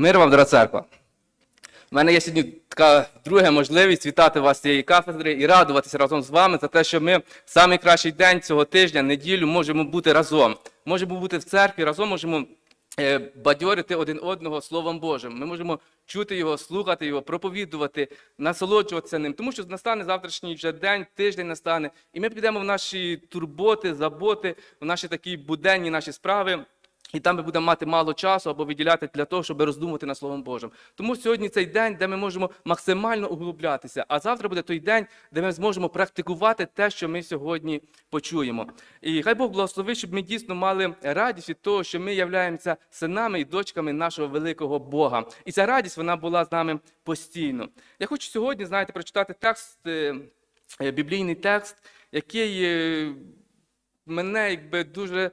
Мир вам, дорога церква. У мене є сьогодні така друга можливість вітати вас з цієї кафедри і радуватися разом з вами за те, що ми в найкращий день цього тижня, неділю, можемо бути разом. Можемо бути в церкві, разом можемо е, бадьорити один одного Словом Божим. Ми можемо чути його, слухати його, проповідувати, насолоджуватися ним. Тому що настане завтрашній вже день, тиждень настане, і ми підемо в наші турботи, заботи, в наші такі буденні наші справи. І там ми будемо мати мало часу або виділяти для того, щоб роздумувати над Словом Божим. Тому сьогодні цей день, де ми можемо максимально углублятися. А завтра буде той день, де ми зможемо практикувати те, що ми сьогодні почуємо. І хай Бог благословить, щоб ми дійсно мали радість від того, що ми являємося синами і дочками нашого великого Бога. І ця радість вона була з нами постійно. Я хочу сьогодні, знаєте, прочитати текст, е, е, біблійний текст, який е, мене якби дуже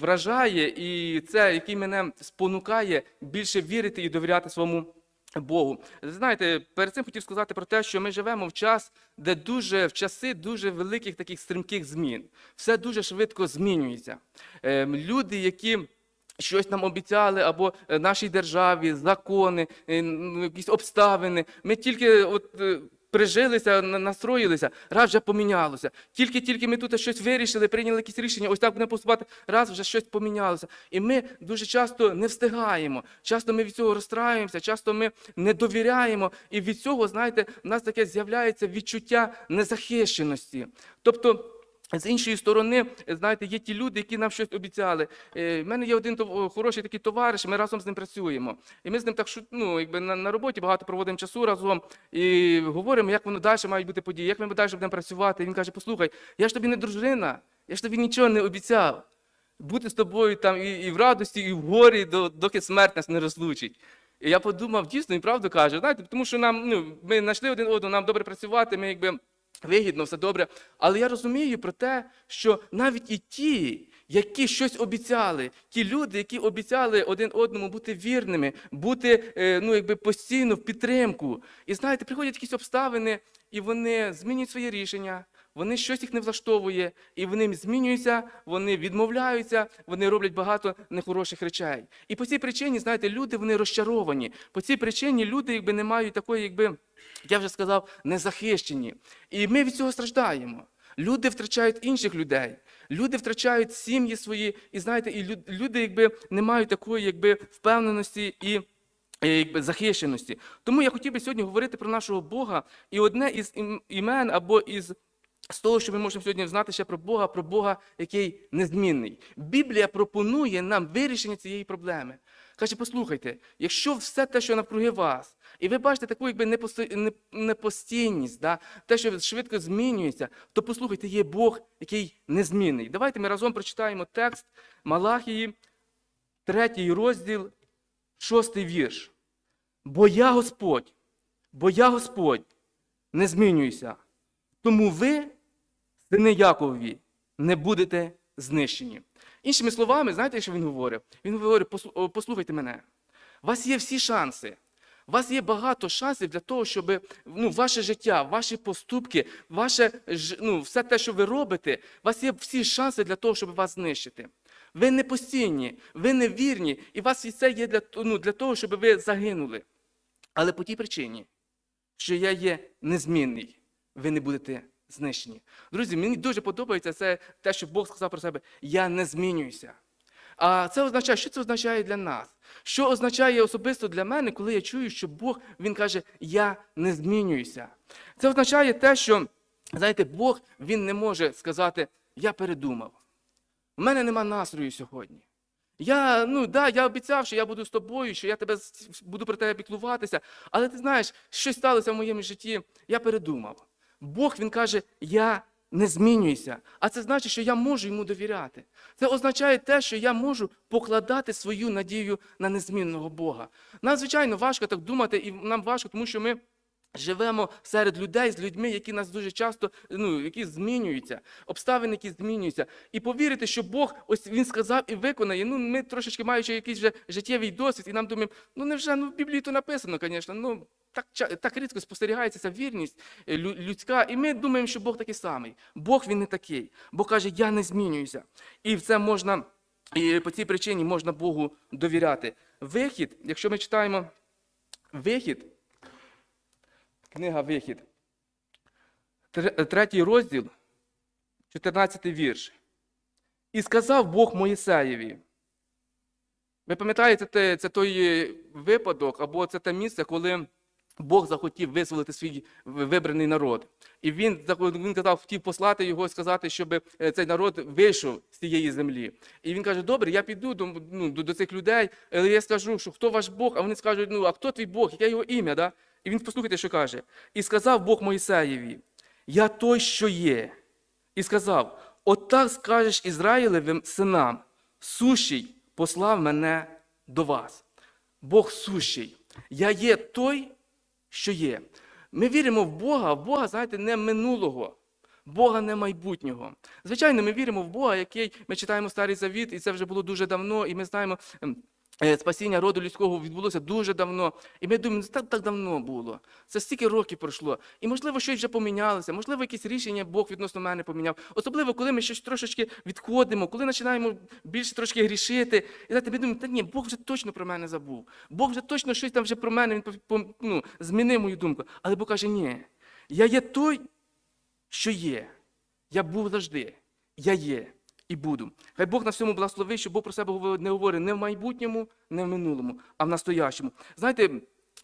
вражає, і це, який мене спонукає більше вірити і довіряти своєму Богу. Знаєте, перед цим хотів сказати про те, що ми живемо в час, де дуже в часи дуже великих таких стрімких змін. Все дуже швидко змінюється. Ем, Люди, які щось нам обіцяли, або е, нашій державі, закони, е, якісь обставини. Ми тільки от. Прижилися, настроїлися, раз вже помінялося. Тільки-тільки ми тут щось вирішили, прийняли якісь рішення, ось так будемо поступати, раз вже щось помінялося. І ми дуже часто не встигаємо. Часто ми від цього розстраюємося, часто ми не довіряємо. І від цього, знаєте, в нас таке з'являється відчуття незахищеності. Тобто. З іншої сторони, знаєте, є ті люди, які нам щось обіцяли. У мене є один хороший такий товариш, ми разом з ним працюємо. І ми з ним так ну, якби на, на роботі багато проводимо часу разом і говоримо, як воно далі мають бути події, як ми далі будемо працювати. І він каже: послухай, я ж тобі не дружина, я ж тобі нічого не обіцяв. Бути з тобою там і, і в радості, і в горі, до- доки смерть нас не розлучить. І я подумав, дійсно, і правду каже, знаєте, тому що нам, ну, ми знайшли один одного, нам добре працювати, ми якби вигідно, все добре. Але я розумію про те, що навіть і ті, які щось обіцяли, ті люди, які обіцяли один одному бути вірними, бути е, ну, якби постійно в підтримку. І знаєте, приходять якісь обставини, і вони змінюють своє рішення. Вони щось їх не влаштовує, і вони змінюються, вони відмовляються, вони роблять багато нехороших речей. І по цій причині, знаєте, люди вони розчаровані. По цій причині люди якби не мають такої, якби як я вже сказав, незахищені. І ми від цього страждаємо. Люди втрачають інших людей, люди втрачають сім'ї свої, і знаєте, і люди якби не мають такої якби впевненості і. е, Якби захищеності. Тому я хотів би сьогодні говорити про нашого Бога. І одне із імен або із з того, що ми можемо сьогодні знати ще про Бога, про Бога, який незмінний. Біблія пропонує нам вирішення цієї проблеми. Каже, послухайте, якщо все те, що навкруги вас, і ви бачите таку якби непостійність, да, те, що швидко змінюється, то послухайте, є Бог, який незмінний. Давайте ми разом прочитаємо текст Малахії, третій розділ, шостий вірш. Бо я Господь, бо я Господь, не змінююся. Тому ви, сини Якові, не будете знищені. Іншими словами, знаєте, що він говорить? Він говорить, послухайте мене. У вас є всі шанси. У вас є багато шансів для того, щоб ну, ваше життя, ваші поступки, ваше, ну, все те, що ви робите, у вас є всі шанси для того, щоб вас знищити. Ви не постійні, ви не вірні, і у вас все є для, ну, для того, щоб ви загинули. Але по тій причині, що я є незмінний, ви не будете знищені. Друзі, мені дуже подобається це те, що Бог сказав про себе: я не змінююся. А це означає, що це означає для нас? Що означає особисто для мене, коли я чую, що Бог Він каже, я не змінююся. Це означає те, що, знаєте, Бог Він не може сказати, я передумав. У мене нема настрою сьогодні. Я, ну, да, я обіцяв, що я буду з тобою, що я тебе буду про тебе піклуватися. Але ти знаєш, щось сталося в моєму житті, я передумав. Бог він каже: Я не змінююся. А це значить, що я можу йому довіряти. Це означає те, що я можу покладати свою надію на незмінного Бога. Нам, звичайно, важко так думати, і нам важко, тому що ми. Живемо серед людей з людьми, які нас дуже часто ну, які змінюються, обставини, які змінюються. І повірити, що Бог ось він сказав і виконає. Ну, ми трошечки маючи якийсь вже життєвий досвід, і нам думаємо, ну невже ну в Біблії то написано, звісно. Ну так так рідко спостерігається ця вірність е, людська. І ми думаємо, що Бог такий самий. Бог він не такий. Бог каже, я не змінююся. І це можна. І по цій причині можна Богу довіряти. Вихід, якщо ми читаємо вихід, книга Вихід, тр- третій розділ, 14 вірш. І сказав Бог Моїсеєві. Ви пам'ятаєте, це той е, випадок, або це те місце, коли Бог захотів визволити свій вибраний народ. І він, він казав, хотів послати його, сказати, щоб е, цей народ вийшов з цієї землі. І він каже: Добре, я піду до, ну, до, цих людей, але я скажу, що хто ваш Бог, а вони скажуть, ну а хто твій Бог, яке його ім'я? Да? І він послухайте, що каже. І сказав Бог Моїсеєві: Я той, що є. І сказав: Отак скажеш Ізраїлевим синам, сущий послав мене до вас. Бог сущий. Я є той, що є. Ми віримо в Бога, в Бога, знаєте, не минулого, Бога не майбутнього. Звичайно, ми віримо в Бога, який ми читаємо Старий Завіт, і це вже було дуже давно, і ми знаємо. Е, Спасіння роду людського відбулося дуже давно. І ми думаємо, «Ну, так, так давно було. Це стільки років пройшло. І можливо, щось вже помінялося, можливо, якісь рішення Бог відносно мене поміняв. Особливо, коли ми щось трошечки відходимо, коли починаємо більше трошки грішити. І знаєте, ми думаємо, та ні, Бог вже точно про мене забув. Бог вже точно щось там вже про мене, він ну, змінив мою думку. Але Бог каже, ні, я є той, що є. Я був завжди. Я є і буду. Хай Бог на всьому благословить, щоб Бог про себе не говорить не в майбутньому, не в минулому, а в настоящому. Знаєте,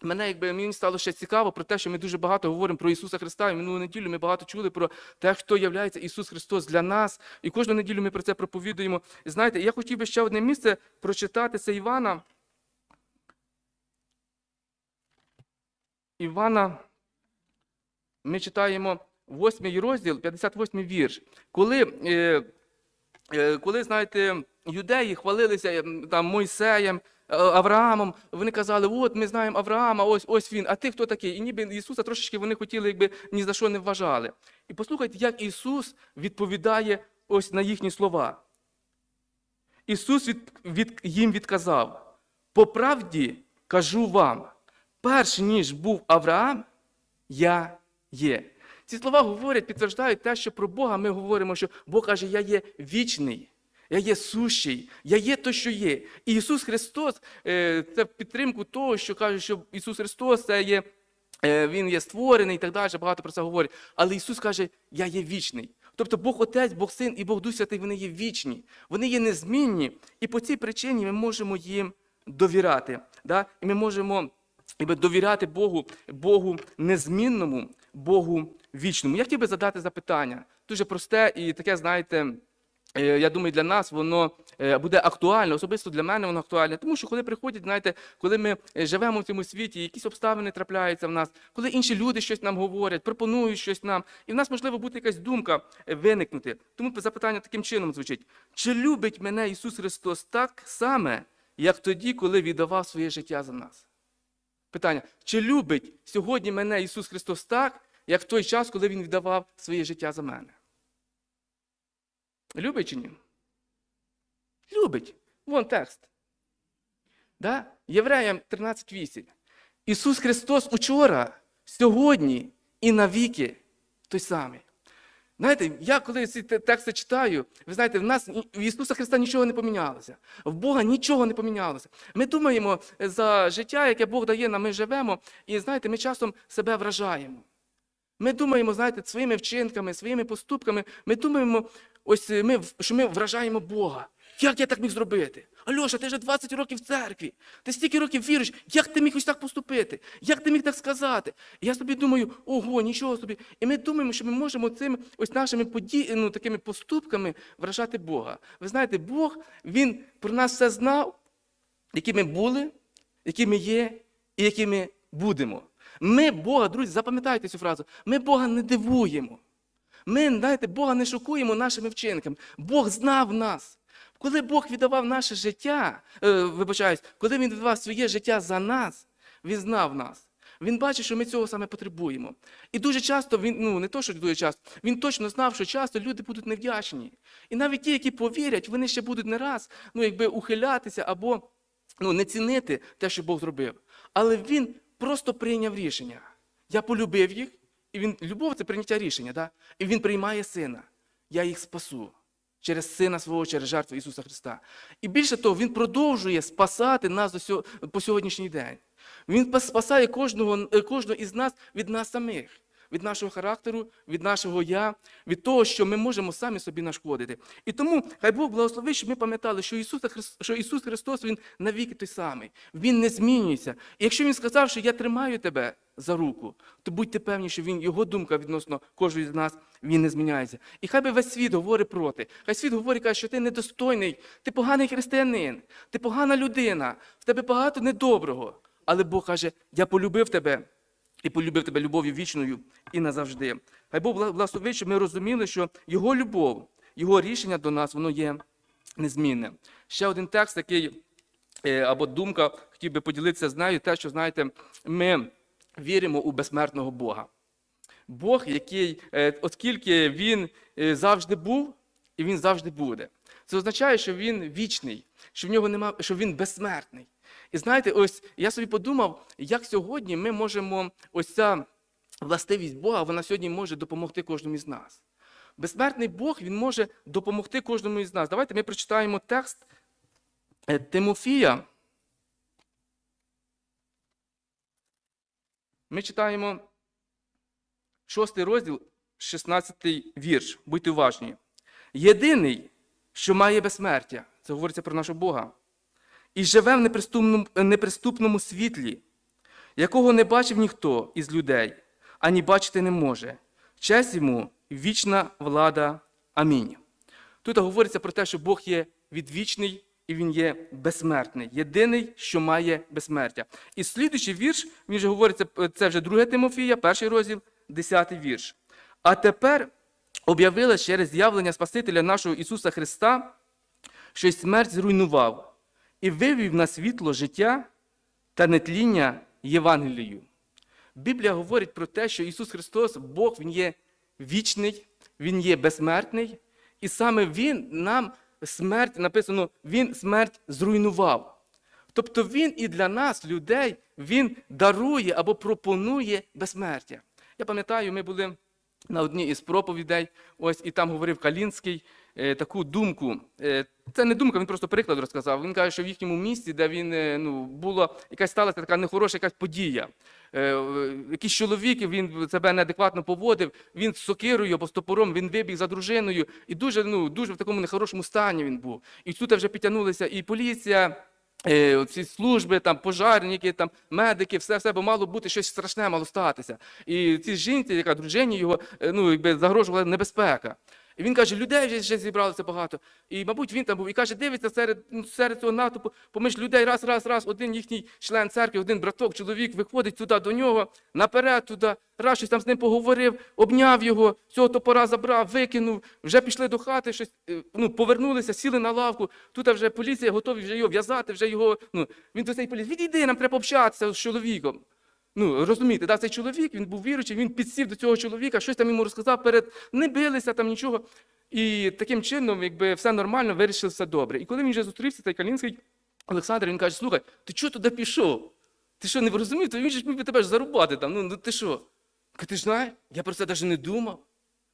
мене якби мені стало ще цікаво про те, що ми дуже багато говоримо про Ісуса Христа. І минулу неділю ми багато чули про те, хто є Ісус Христос для нас. І кожну неділю ми про це проповідуємо. І знаєте, я хотів би ще одне місце прочитати. Це Івана. Івана ми читаємо 8 розділ, 58 вірш. Коли, е, коли знаєте, юдеї хвалилися е, там, Мойсеєм, е, Авраамом, вони казали, от ми знаємо Авраама, ось ось він, а ти хто такий? І ніби Ісуса трошечки вони хотіли, якби ні за що не вважали. І послухайте, як Ісус відповідає ось на їхні слова. Ісус від, від, їм відказав: по правді кажу вам, перш ніж був Авраам, я є. Ці слова говорять, підтверждають те, що про Бога ми говоримо, що Бог каже, я є вічний, я є сущий, я є то, що є. І Ісус Христос е, це підтримку того, що каже, що Ісус Христос це є, е, Він є створений і так далі, багато про це говорять. Але Ісус каже, я є вічний. Тобто Бог Отець, Бог Син і Бог Дух Святий, вони є вічні, вони є незмінні, і по цій причині ми можемо їм довіряти. Да? І ми можемо довіряти Богу, Богу незмінному, Богу вічному. Я хотів би задати запитання. Дуже просте і таке, знаєте, е, я думаю, для нас воно е, буде актуально, особисто для мене воно актуальне. Тому що коли приходять, знаєте, коли ми живемо в цьому світі, якісь обставини трапляються в нас, коли інші люди щось нам говорять, пропонують щось нам, і в нас можливо буде якась думка е, виникнути. Тому запитання таким чином звучить: чи любить мене Ісус Христос так саме, як тоді, коли віддавав своє життя за нас? Питання: чи любить сьогодні мене Ісус Христос так, як в той час, коли Він віддавав своє життя за мене? Любить чи ні? Любить. Вон текст. Да? Євреям 13.8. Ісус Христос учора, сьогодні і навіки той самий. Знаєте, я коли ці тексти читаю, ви знаєте, в нас в Ісуса Христа нічого не помінялося. В Бога нічого не помінялося. Ми думаємо за життя, яке Бог дає нам, ми живемо, і знаєте, ми часом себе вражаємо. Ми думаємо, знаєте, своїми вчинками, своїми поступками, ми думаємо, ось е, ми, що ми вражаємо Бога. Як я так міг зробити? Альоша, ти вже 20 років в церкві. Ти стільки років віриш, як ти міг ось так поступити? Як ти міг так сказати? І я собі думаю, ого, нічого собі. І ми думаємо, що ми можемо цими ось нашими поді... ну, такими поступками вражати Бога. Ви знаєте, Бог, Він про нас все знав, які ми були, які ми є і які ми будемо. Ми Бога, друзі, запам'ятайте цю фразу. Ми Бога не дивуємо. Ми, знаєте, Бога не шокуємо нашими вчинками. Бог знав нас. Коли Бог віддавав наше життя, е, вибачаюсь, коли Він віддавав своє життя за нас, Він знав нас. Він бачить, що ми цього саме потребуємо. І дуже часто він, ну не то, що дуже часто, він точно знав, що часто люди будуть невдячні. І навіть ті, які повірять, вони ще будуть не раз ну, якби ухилятися або ну, не цінити те, що Бог зробив. Але він просто прийняв рішення. Я полюбив їх, і він, любов це прийняття рішення, да? і він приймає сина. Я їх спасу. Через Сина свого, через жертву Ісуса Христа. І більше того, Він продовжує спасати нас по сьогоднішній день. Він спасає кожного, кожного із нас від нас самих, від нашого характеру, від нашого я, від того, що ми можемо самі собі нашкодити. І тому хай Бог благословить, щоб ми пам'ятали, що Ісус, що Ісус Христос Він навіки той самий. Він не змінюється. І якщо Він сказав, що я тримаю тебе за руку, то будьте певні, що він, його думка відносно кожного з нас він не зміняється. І хай би весь світ говорить проти. Хай світ говорить, каже, що ти недостойний, ти поганий християнин, ти погана людина, в тебе багато недоброго. Але Бог каже, я полюбив тебе і полюбив тебе любов'ю вічною і назавжди. Хай Бог бла- благословить, щоб ми розуміли, що Його любов, Його рішення до нас, воно є незмінне. Ще один текст, який е, або думка, хотів би поділитися з нею, те, що знаєте, ми віримо у безсмертного Бога. Бог, який, е, оскільки він е, завжди був і він завжди буде. Це означає, що він вічний, що в нього нема, що він безсмертний. І знаєте, ось я собі подумав, як сьогодні ми можемо, ось ця властивість Бога, вона сьогодні може допомогти кожному із нас. Безсмертний Бог він може допомогти кожному із нас. Давайте ми прочитаємо текст е, Тимофія. Ми читаємо шостий розділ, 16 вірш. Будьте уважні. Єдиний, що має безсмертя, це говориться про нашого Бога, і живе в неприступному, неприступному світлі, якого не бачив ніхто із людей, ані бачити не може. Честь йому вічна влада. Амінь. Тут говориться про те, що Бог є відвічний і Він є безсмертний. Єдиний, що має безсмертя. І слідуючий вірш, він вже говориться, це вже 2 Тимофія, перший розділ, 10 вірш. А тепер об'явилось через з'явлення Спасителя нашого Ісуса Христа, що й смерть зруйнував і вивів на світло життя та нетління Євангелію. Біблія говорить про те, що Ісус Христос, Бог, Він є вічний, Він є безсмертний, і саме Він нам смерть, написано, Він смерть зруйнував. Тобто Він і для нас, людей, Він дарує або пропонує безсмертя. Я пам'ятаю, ми були на одній із проповідей, ось і там говорив Калінський таку думку. Е, це не думка, він просто приклад розказав. Він каже, що в їхньому місті, де він е, ну, була якась сталася така нехороша якась подія. Е, е, якийсь чоловік, він себе неадекватно поводив, він з сокирою або з топором, він вибіг за дружиною, і дуже, ну, дуже в такому нехорошому стані він був. І тут вже підтягнулися і поліція. е, Ці служби, там, пожарники, там, медики, все, все, бо мало бути щось страшне, мало статися. І цій жінці, яка дружині його, е, ну, якби загрожувала небезпека. І він каже, людей вже, вже зібралося багато. І, мабуть, він там був і каже, дивиться серед, ну, серед цього натовпу, поміж людей раз, раз, раз, один їхній член церкви, один браток, чоловік виходить туди до нього, наперед туди, раз щось там з ним поговорив, обняв його, цього топора забрав, викинув, вже пішли до хати, щось, е, ну, повернулися, сіли на лавку. Тут вже поліція готові вже його в'язати, вже його. Ну, він до цієї поліції, відійди, нам треба общатися з чоловіком. Ну, розумієте, да, цей чоловік, він був віруючий, він підсів до цього чоловіка, щось там йому розказав перед, не билися там нічого. І таким чином, якби все нормально, вирішили все добре. І коли він вже зустрівся, цей Калінський Олександр, він каже: слухай, ти чого туди пішов? Ти що, не розумів? То він ж міг би тебе ж зарубати там. Ну, ну ти що? Ти ж знаєш, я про це навіть не думав.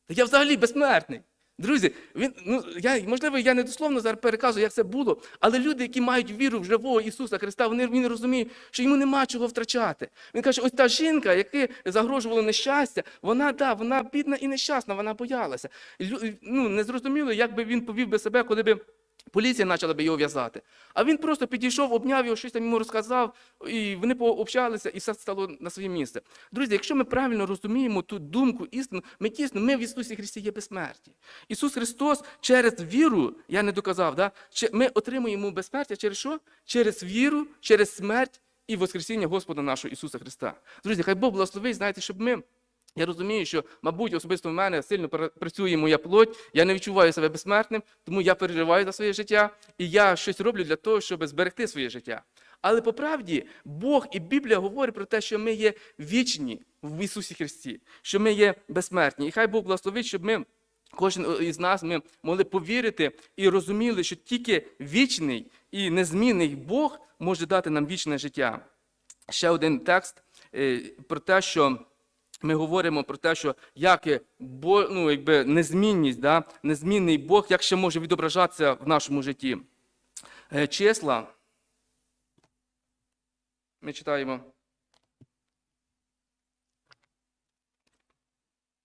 Та я взагалі безсмертний. Друзі, він, ну, я, можливо, я не дословно зараз переказую, як це було, але люди, які мають віру в живого Ісуса Христа, вони, він розуміє, що йому нема чого втрачати. Він каже, ось та жінка, яка загрожувала нещастя, вона, да, вона бідна і нещасна, вона боялася. Лю- Ну, не зрозуміло, як би він повів би себе, коли би поліція почала би його в'язати. А він просто підійшов, обняв його, щось там йому розказав, і вони пообщалися, і все стало на своє місце. Друзі, якщо ми правильно розуміємо ту думку, істину, ми дійсно, ми в Ісусі Христі є безсмерті. Ісус Христос через віру, я не доказав, да? ми отримуємо безсмертя через що? Через віру, через смерть і Воскресіння Господа нашого Ісуса Христа. Друзі, хай Бог благословить, знаєте, щоб ми. Я розумію, що, мабуть, особисто в мене сильно працює моя плоть, я не відчуваю себе безсмертним, тому я переживаю за своє життя, і я щось роблю для того, щоб зберегти своє життя. Але по правді Бог і Біблія говорить про те, що ми є вічні в Ісусі Христі, що ми є безсмертні. І хай Бог благословить, щоб ми, кожен із нас, ми могли повірити і розуміли, що тільки вічний і незмінний Бог може дати нам вічне життя. Ще один текст е, про те, що ми говоримо про те, що як ну, якби незмінність, да, незмінний Бог, як ще може відображатися в нашому житті. Е, Числа. Ми читаємо.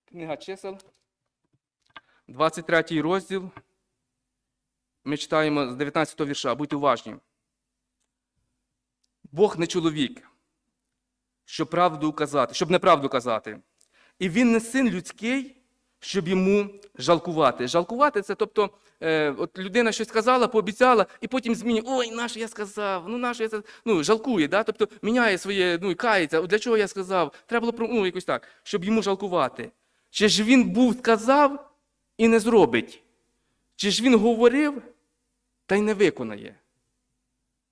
Книга чисел. 23 розділ. Ми читаємо з 19 вірша. Будьте уважні. Бог не чоловік, щоб правду казати, щоб неправду казати. І він не син людський, щоб йому жалкувати. Жалкувати це, тобто, е, от людина щось сказала, пообіцяла, і потім змінює, ой, на що я сказав, ну на що я це ну, жалкує, да? тобто міняє своє, ну і кається, для чого я сказав? Треба було ну, якось так, щоб йому жалкувати. Чи ж він був сказав і не зробить? Чи ж він говорив та й не виконає?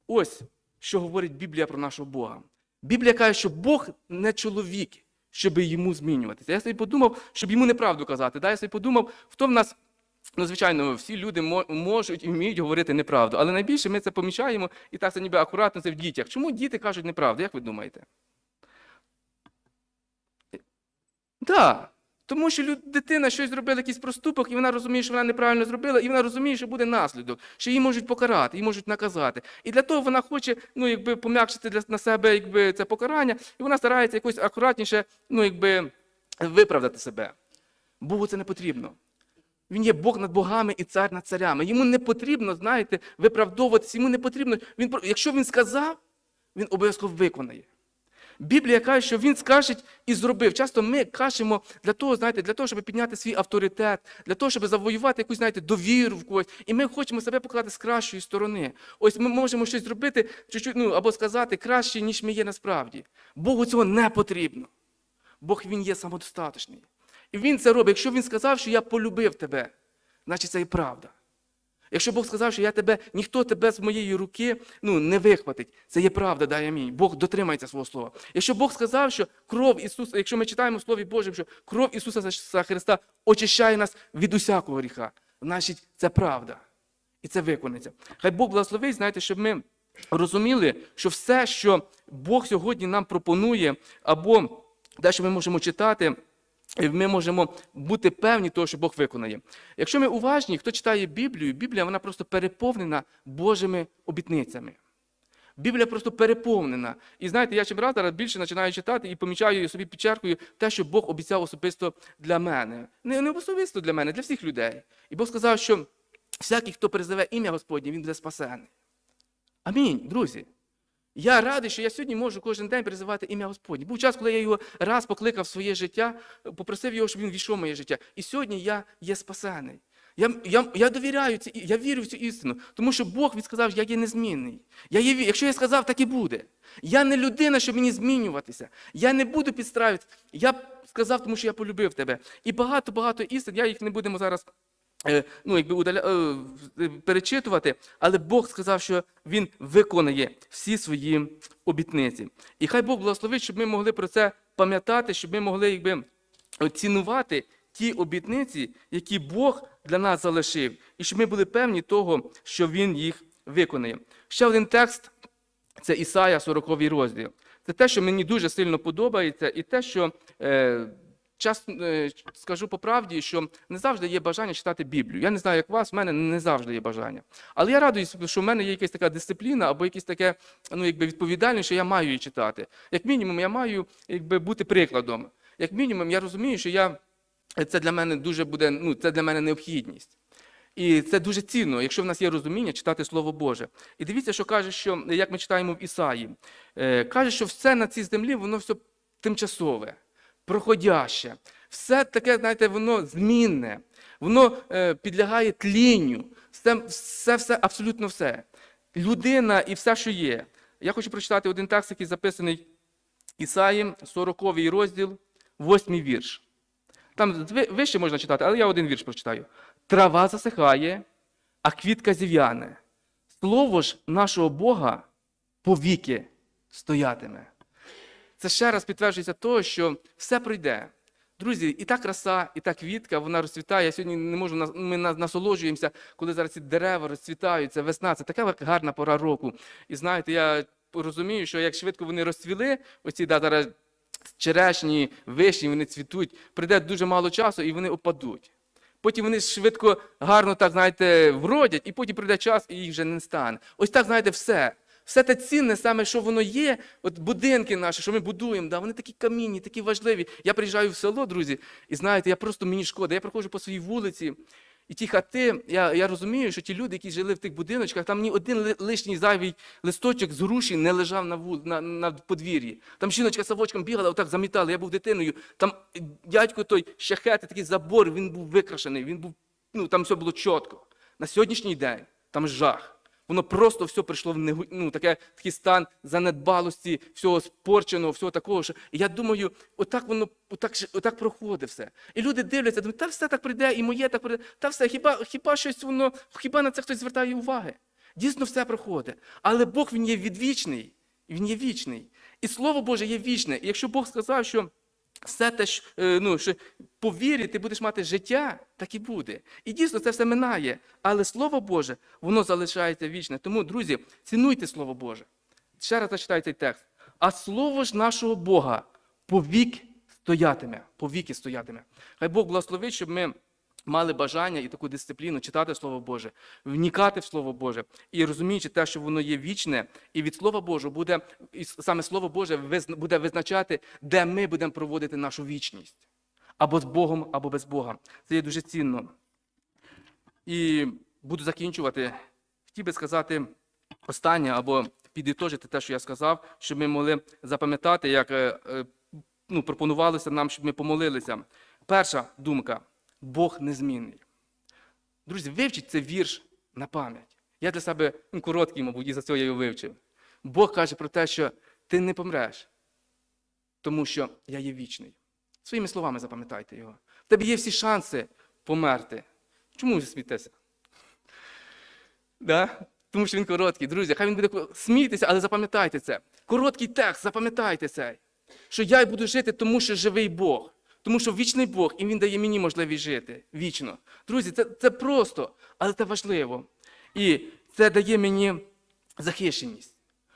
Ось що говорить Біблія про нашого Бога. Біблія каже, що Бог не чоловік, щоб йому змінюватися. Я собі подумав, щоб йому неправду казати. Да? Я собі подумав, хто в нас, ну, звичайно, всі люди можуть і вміють говорити неправду. Але найбільше ми це помічаємо і так це ніби акуратно це в дітях. Чому діти кажуть неправду? Як ви думаєте? Так. Да. Тому що дитина щось зробила, якийсь проступок, і вона розуміє, що вона неправильно зробила, і вона розуміє, що буде наслідок, що її можуть покарати, її можуть наказати. І для того вона хоче ну, якби, пом'якшити для, на себе якби, це покарання, і вона старається якось акуратніше ну, якби, виправдати себе. Богу це не потрібно. Він є Бог над богами і цар над царями. Йому не потрібно, знаєте, виправдовуватися, йому не потрібно. Він, якщо він сказав, він обов'язково виконає. Біблія каже, що він скаже і зробив. Часто ми кажемо для того, знаєте, для того, щоб підняти свій авторитет, для того, щоб завоювати якусь, знаєте, довіру в когось. І ми хочемо себе показати з кращої сторони. Ось ми можемо щось зробити чуть-чуть, ну, або сказати краще, ніж ми є насправді. Богу цього не потрібно. Бог він є самодостаточний. І він це робить. Якщо він сказав, що я полюбив тебе, значить це і правда. Якщо Бог сказав, що я тебе, ніхто тебе з моєї руки ну, не вихватить, це є правда, дай амінь. Бог дотримається свого слова. Якщо Бог сказав, що кров Ісуса, якщо ми читаємо в Слові Божому, що кров Ісуса Христа очищає нас від усякого гріха, значить це правда. І це виконується. Хай Бог благословить, знаєте, щоб ми розуміли, що все, що Бог сьогодні нам пропонує, або те, що ми можемо читати, ми можемо бути певні того, що Бог виконає. Якщо ми уважні, хто читає Біблію, Біблія вона просто переповнена Божими обітницями. Біблія просто переповнена. І знаєте, я чим раз зараз більше починаю читати і помічаю собі підчеркую те, що Бог обіцяв особисто для мене. Не, не особисто для мене, для всіх людей. І Бог сказав, що всякий, хто призове ім'я Господнє, він буде спасений. Амінь, друзі. Я радий, що я сьогодні можу кожен день призивати ім'я Господнє. Був час, коли я його раз покликав в своє життя, попросив його, щоб він війшов в моє життя. І сьогодні я є спасений. Я, я, я довіряю ці, я вірю в цю істину, тому що Бог він сказав, я є незмінний. Я є, якщо я сказав, так і буде. Я не людина, щоб мені змінюватися. Я не буду підстраюватися. Я сказав, тому що я полюбив тебе. І багато-багато істин, я їх не будемо зараз ну, якби удаля... е, перечитувати, але Бог сказав, що Він виконає всі свої обітниці. І хай Бог благословить, щоб ми могли про це пам'ятати, щоб ми могли якби, цінувати ті обітниці, які Бог для нас залишив, і щоб ми були певні того, що Він їх виконає. Ще один текст це Ісая, 40 розділ. Це те, що мені дуже сильно подобається, і те, що е, час, е, скажу по правді, що не завжди є бажання читати Біблію. Я не знаю, як вас, в мене не завжди є бажання. Але я радуюся, що в мене є якась така дисципліна або якась таке ну, якби відповідальність, що я маю її читати. Як мінімум, я маю якби, бути прикладом. Як мінімум, я розумію, що я, це для мене дуже буде, ну, це для мене необхідність. І це дуже цінно, якщо в нас є розуміння читати Слово Боже. І дивіться, що каже, що як ми читаємо в Ісаї, е, каже, що все на цій землі, воно все тимчасове, проходяще. Все таке, знаєте, воно змінне, воно е, підлягає тлінню. Все, все, все, абсолютно все. Людина і все, що є. Я хочу прочитати один текст, який записаний Ісаї, 40 розділ, 8 вірш. Там вище можна читати, але я один вірш прочитаю. Трава засихає, а квітка зів'яне. Слово ж нашого Бога повіки стоятиме. Це ще раз підтверджується того, що все пройде. Друзі, і та краса, і та квітка, вона розцвітає. Я сьогодні не можу, ми насолоджуємося, коли зараз ці дерева розцвітають, це весна, це така гарна пора року. І знаєте, я розумію, що як швидко вони розцвіли, оці да, зараз черешні, вишні, вони цвітуть, прийде дуже мало часу і вони опадуть. Потім вони швидко, гарно, так, знаєте, вродять, і потім прийде час, і їх вже не стане. Ось так, знаєте, все. Все те цінне, саме, що воно є, от будинки наші, що ми будуємо, да, вони такі камінні, такі важливі. Я приїжджаю в село, друзі, і знаєте, я просто мені шкода. Я проходжу по своїй вулиці, і ті хати, я, я розумію, що ті люди, які жили в тих будиночках, там ні один лишній зайвий листочок з груші не лежав на, вул, на, на подвір'ї. Там жіночка савочком бігала, отак замітала. Я був дитиною. Там дядько той щахети, такий забор, він був викрашений, він був, ну там все було чітко. На сьогоднішній день там жах. Воно просто все прийшло в негу... ну, таке, такий стан занедбалості, всього спорченого, всього такого. Що... І я думаю, отак воно отак, отак проходить все. І люди дивляться, думають, та все так прийде, і моє так прийде, та все, хіба, хіба щось воно, хіба на це хтось звертає уваги? Дійсно, все проходить. Але Бог він є відвічний, він є вічний. І Слово Боже є вічне. І якщо Бог сказав, що все те, що, е, ну, що по вірі ти будеш мати життя, так і буде. І дійсно це все минає. Але Слово Боже, воно залишається вічне. Тому, друзі, цінуйте Слово Боже. Ще раз зачитаю цей текст. А слово ж нашого Бога повік стоятиме. Повіки стоятиме. Хай Бог благословить, щоб ми мали бажання і таку дисципліну читати Слово Боже, вникати в Слово Боже і розуміючи те, що воно є вічне, і від Слова Божого буде, і саме Слово Боже буде визначати, де ми будемо проводити нашу вічність. Або з Богом, або без Бога. Це є дуже цінно. І буду закінчувати. Хотів би сказати останнє або підітожити те, що я сказав, щоб ми могли запам'ятати, як е, е, ну, пропонувалося нам, щоб ми помолилися. Перша думка Бог незмінний. Друзі, вивчіть цей вірш на пам'ять. Я для себе ну, короткий, мабуть, і за цього я його вивчив. Бог каже про те, що ти не помреш, тому що я є вічний. Своїми словами запам'ятайте його. В тебе є всі шанси померти. Чому ви смієтеся? Да? Тому що він короткий. Друзі, хай він буде смійтеся, але запам'ятайте це. Короткий текст, запам'ятайте це. Що я буду жити, тому що живий Бог. Тому що вічний Бог, і Він дає мені можливість жити вічно. Друзі, це, це просто, але це важливо. І це дає мені захищеність.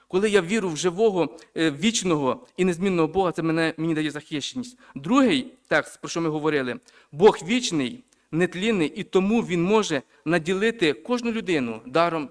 Коли я вірю в живого, е, вічного і незмінного Бога, це мене, мені дає захищеність. Другий текст, про що ми говорили, Бог вічний, нетлінний, і тому Він може наділити кожну людину даром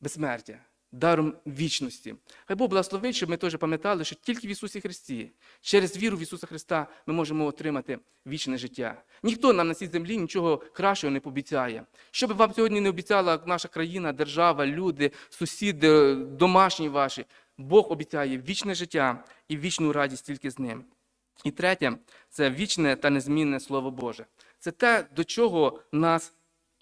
безсмертя, даром вічності. Хай Бог благословить, щоб ми теж пам'ятали, що тільки в Ісусі Христі, через віру в Ісуса Христа, ми можемо отримати вічне життя. Ніхто нам на цій землі нічого кращого не пообіцяє. Що би вам сьогодні не обіцяла наша країна, держава, люди, сусіди, домашні ваші, Бог обіцяє вічне життя і вічну радість тільки з ним. І третє це вічне та незмінне Слово Боже. Це те, до чого нас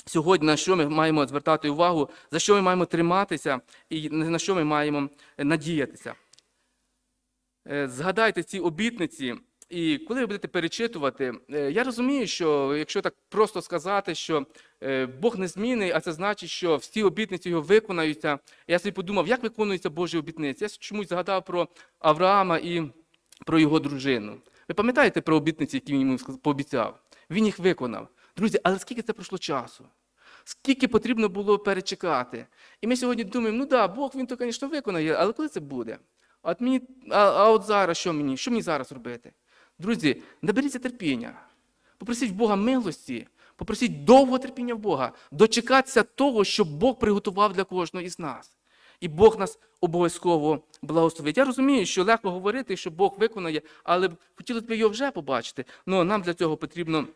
сьогодні, на що ми маємо звертати увагу, за що ми маємо триматися і на що ми маємо е, надіятися. Е, Згадайте ці обітниці, і коли ви будете перечитувати, е, я розумію, що якщо так просто сказати, що Бог незмінний, а це значить, що всі обітниці його виконаються. Я собі подумав, як виконуються Божі обітниці. Я чомусь згадав про Авраама і про його дружину. Ви пам'ятаєте про обітниці, які він йому пообіцяв? Він їх виконав. Друзі, але скільки це пройшло часу? Скільки потрібно було перечекати? І ми сьогодні думаємо, ну да, Бог він то, звісно, виконає, але коли це буде? От, мені, а, а от зараз що мені? Що мені зараз робити? Друзі, наберіться терпіння. Попросіть в Бога милості, попросіть довго терпіння в Бога, дочекатися того, що Бог приготував для кожного із нас. І Бог нас обов'язково благословить. Я розумію, що легко говорити, що Бог виконає, але хотілося б його вже побачити. Ну нам для цього потрібно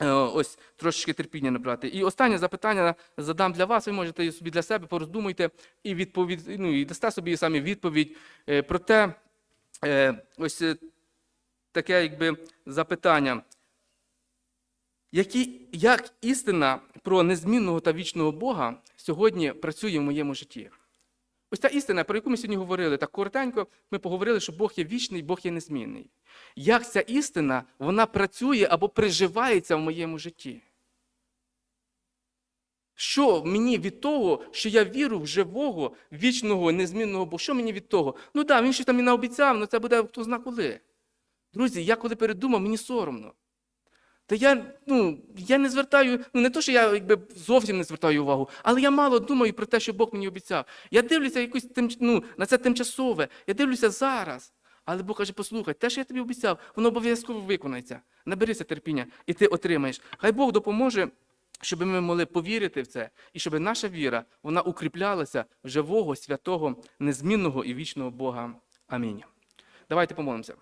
ось трошечки терпіння набрати. І останнє запитання задам для вас. Ви можете собі для себе пороздумуйте і відповідь, ну, і дасте собі самі відповідь е, про те, е, ось е, таке якби запитання. Які, як істина про незмінного та вічного Бога сьогодні працює в моєму житті? Ось та істина, про яку ми сьогодні говорили, так коротенько ми поговорили, що Бог є вічний, Бог є незмінний. Як ця істина вона працює або приживається в моєму житті? Що мені від того, що я вірю в живого, вічного, незмінного Бога? Що мені від того? Ну так, він щось там і наобіцяв, але це буде хто зна коли. Друзі, я коли передумав, мені соромно. Та я, ну, я не звертаю, ну не то, що я якби, зовсім не звертаю увагу, але я мало думаю про те, що Бог мені обіцяв. Я дивлюся якусь ну, на це тимчасове, я дивлюся зараз. Але Бог каже, послухай, те, що я тобі обіцяв, воно обов'язково виконається. Наберися терпіння, і ти отримаєш. Хай Бог допоможе, щоб ми могли повірити в це, і щоб наша віра вона укріплялася живого, святого, незмінного і вічного Бога. Амінь. Давайте помолимося.